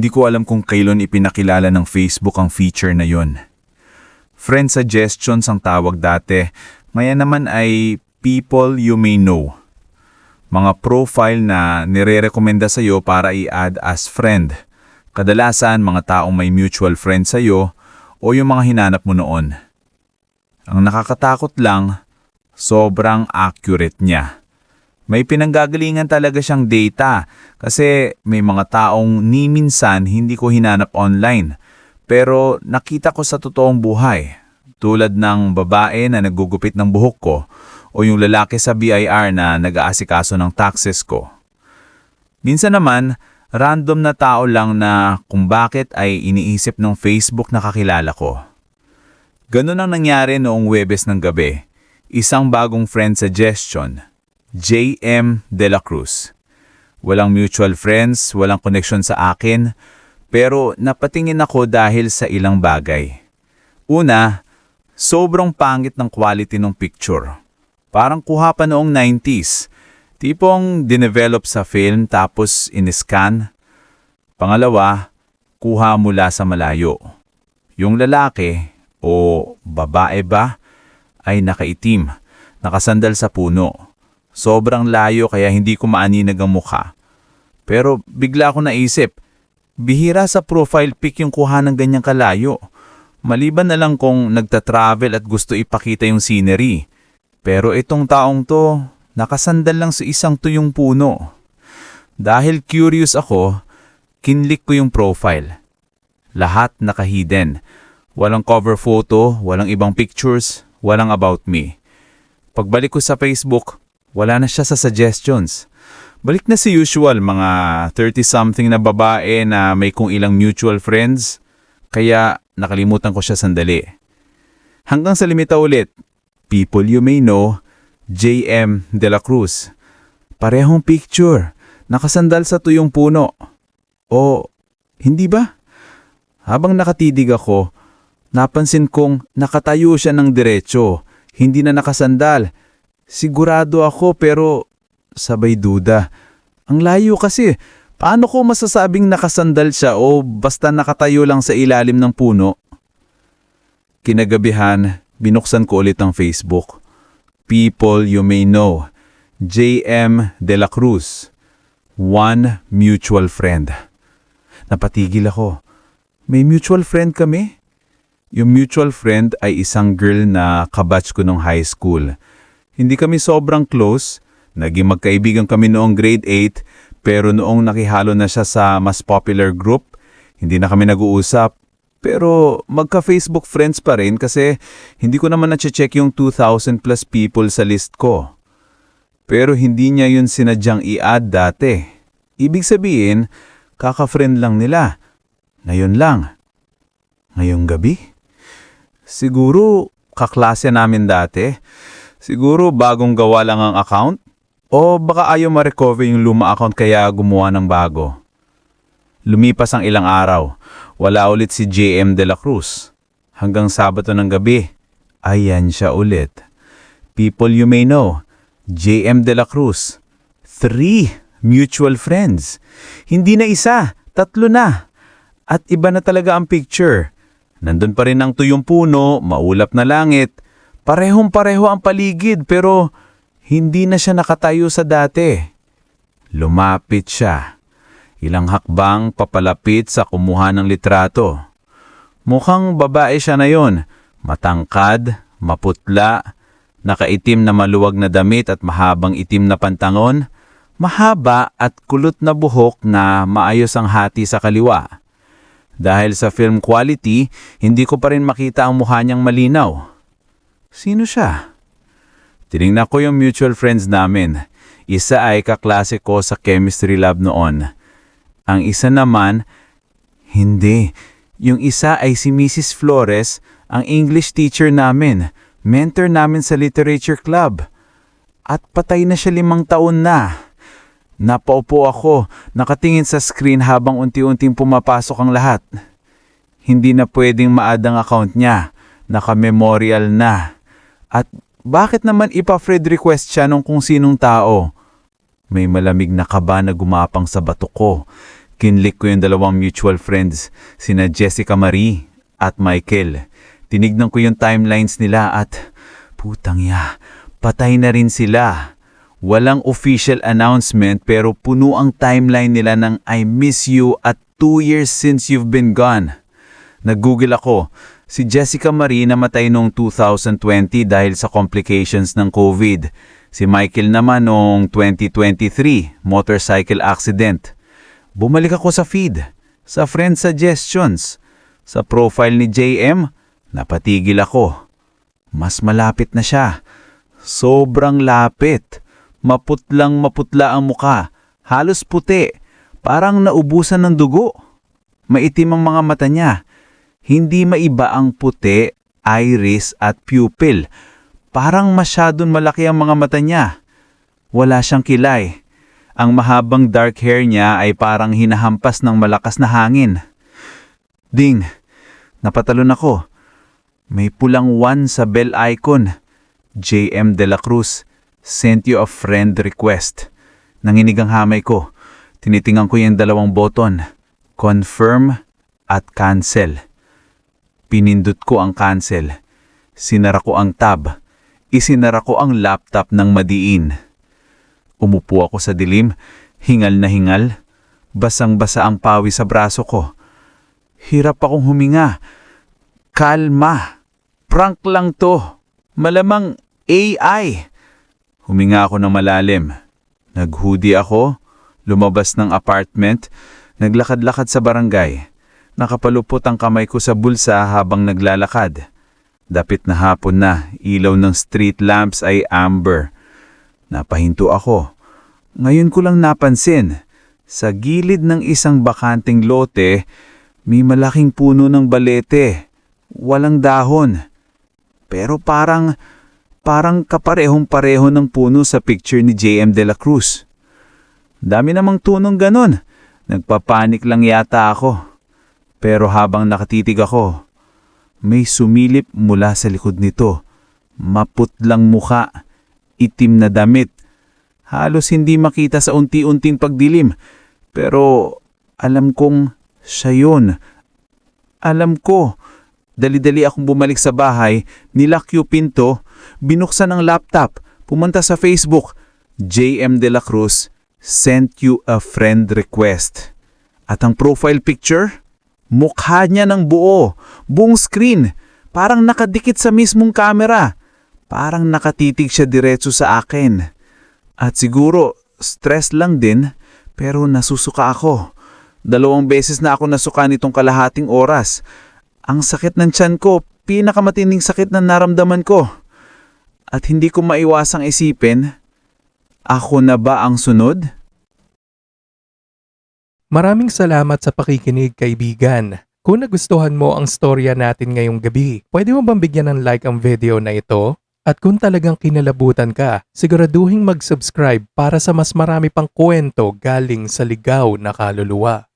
Hindi ko alam kung kailan ipinakilala ng Facebook ang feature na yon. Friend suggestions ang tawag dati, ngayon naman ay people you may know. Mga profile na nire-rekomenda sa'yo para i-add as friend. Kadalasan mga taong may mutual friend sa'yo o yung mga hinanap mo noon. Ang nakakatakot lang, sobrang accurate niya. May pinanggagalingan talaga siyang data kasi may mga taong ni minsan hindi ko hinanap online pero nakita ko sa totoong buhay tulad ng babae na naggugupit ng buhok ko o yung lalaki sa BIR na nag-aasikaso ng taxes ko. Minsan naman, random na tao lang na kung bakit ay iniisip ng Facebook na kakilala ko. Ganun ang nangyari noong Webes ng gabi. Isang bagong friend suggestion – J.M. De La Cruz. Walang mutual friends, walang connection sa akin, pero napatingin ako dahil sa ilang bagay. Una, sobrang pangit ng quality ng picture. Parang kuha pa noong 90s. Tipong dinevelop sa film tapos in-scan. Pangalawa, kuha mula sa malayo. Yung lalaki, o babae ba, ay nakaitim, nakasandal sa puno. Sobrang layo kaya hindi ko maaninag ang mukha. Pero bigla ko naisip, bihira sa profile pic yung kuha ng ganyang kalayo. Maliban na lang kung nagta-travel at gusto ipakita yung scenery. Pero itong taong to, nakasandal lang sa isang tuyong puno. Dahil curious ako, kinlik ko yung profile. Lahat naka-hidden. Walang cover photo, walang ibang pictures, walang about me. Pagbalik ko sa Facebook, wala na siya sa suggestions. Balik na si usual mga 30-something na babae na may kung ilang mutual friends, kaya nakalimutan ko siya sandali. Hanggang sa limita ulit, people you may know, J.M. De La Cruz. Parehong picture, nakasandal sa tuyong puno. O, hindi ba? Habang nakatidig ako, napansin kong nakatayo siya ng diretsyo, hindi na nakasandal, Sigurado ako pero sabay duda. Ang layo kasi. Paano ko masasabing nakasandal siya o basta nakatayo lang sa ilalim ng puno? Kinagabihan, binuksan ko ulit ang Facebook. People you may know. J.M. De La Cruz. One mutual friend. Napatigil ako. May mutual friend kami? Yung mutual friend ay isang girl na kabatch ko nung high school. Hindi kami sobrang close, naging magkaibigan kami noong grade 8, pero noong nakihalo na siya sa mas popular group, hindi na kami nag-uusap. Pero magka-Facebook friends pa rin kasi hindi ko naman na-check yung 2,000 plus people sa list ko. Pero hindi niya yun sinadyang i-add dati. Ibig sabihin, kaka-friend lang nila. Ngayon lang. Ngayong gabi? Siguro kaklase namin dati. Siguro bagong gawa lang ang account? O baka ayaw ma-recover yung luma account kaya gumawa ng bago? Lumipas ang ilang araw. Wala ulit si JM De La Cruz. Hanggang Sabado ng gabi, ayan siya ulit. People you may know, JM De La Cruz. Three mutual friends. Hindi na isa, tatlo na. At iba na talaga ang picture. Nandun pa rin ang tuyong puno, maulap na langit, Parehong-pareho ang paligid pero hindi na siya nakatayo sa dati. Lumapit siya. Ilang hakbang papalapit sa kumuha ng litrato. Mukhang babae siya na yon. Matangkad, maputla, nakaitim na maluwag na damit at mahabang itim na pantangon, mahaba at kulot na buhok na maayos ang hati sa kaliwa. Dahil sa film quality, hindi ko pa rin makita ang mukha niyang malinaw. Sino siya? Tinignan ko yung mutual friends namin. Isa ay kaklase ko sa chemistry lab noon. Ang isa naman, hindi. Yung isa ay si Mrs. Flores, ang English teacher namin, mentor namin sa literature club. At patay na siya limang taon na. Napaupo ako, nakatingin sa screen habang unti-unting pumapasok ang lahat. Hindi na pwedeng maad ang account niya. Naka-memorial na. At bakit naman ipa-friend request siya nung kung sinong tao? May malamig na kaba na gumapang sa bato ko. Kinlik ko yung dalawang mutual friends, sina Jessica Marie at Michael. Tinignan ko yung timelines nila at putang ya, patay na rin sila. Walang official announcement pero puno ang timeline nila ng I miss you at two years since you've been gone. Nag-google ako. Si Jessica Marie namatay noong 2020 dahil sa complications ng COVID. Si Michael naman noong 2023, motorcycle accident. Bumalik ako sa feed, sa friend suggestions. Sa profile ni JM, napatigil ako. Mas malapit na siya. Sobrang lapit. Maputlang maputla ang muka. Halos puti. Parang naubusan ng dugo. Maitim ang mga mata niya. Hindi maiba ang puti, iris at pupil. Parang masyadong malaki ang mga mata niya. Wala siyang kilay. Ang mahabang dark hair niya ay parang hinahampas ng malakas na hangin. Ding, napatalon ako. May pulang one sa bell icon. JM De La Cruz, sent you a friend request. Nanginig ang hamay ko. Tinitingan ko yung dalawang button. Confirm at cancel. Pinindot ko ang cancel. Sinara ko ang tab. Isinara ko ang laptop ng madiin. Umupo ako sa dilim, hingal na hingal. Basang-basa ang pawi sa braso ko. Hirap akong huminga. Kalma. Prank lang to. Malamang AI. Huminga ako ng malalim. Nag-hoodie ako, lumabas ng apartment, naglakad-lakad sa barangay. Nakapalupot ang kamay ko sa bulsa habang naglalakad. Dapit na hapon na, ilaw ng street lamps ay amber. Napahinto ako. Ngayon ko lang napansin, sa gilid ng isang bakanting lote, may malaking puno ng balete. Walang dahon. Pero parang, parang kaparehong-pareho ng puno sa picture ni JM De La Cruz. Dami namang tunong ganon. Nagpapanik lang yata ako. Pero habang nakatitig ako, may sumilip mula sa likod nito. Maputlang muka, itim na damit. Halos hindi makita sa unti-unting pagdilim. Pero alam kong siya yun. Alam ko. Dali-dali akong bumalik sa bahay, nilak yung pinto, binuksan ang laptop, pumunta sa Facebook. JM De La Cruz sent you a friend request. At ang profile picture? Mukha niya ng buo, buong screen, parang nakadikit sa mismong camera. Parang nakatitig siya diretso sa akin. At siguro, stress lang din, pero nasusuka ako. Dalawang beses na ako nasuka nitong kalahating oras. Ang sakit ng tiyan ko, pinakamatinding sakit na naramdaman ko. At hindi ko maiwasang isipin, ako na ba ang sunod? Maraming salamat sa pakikinig kaibigan. Kung nagustuhan mo ang storya natin ngayong gabi, pwede mo bang bigyan ng like ang video na ito? At kung talagang kinalabutan ka, siguraduhin mag-subscribe para sa mas marami pang kwento galing sa ligaw na kaluluwa.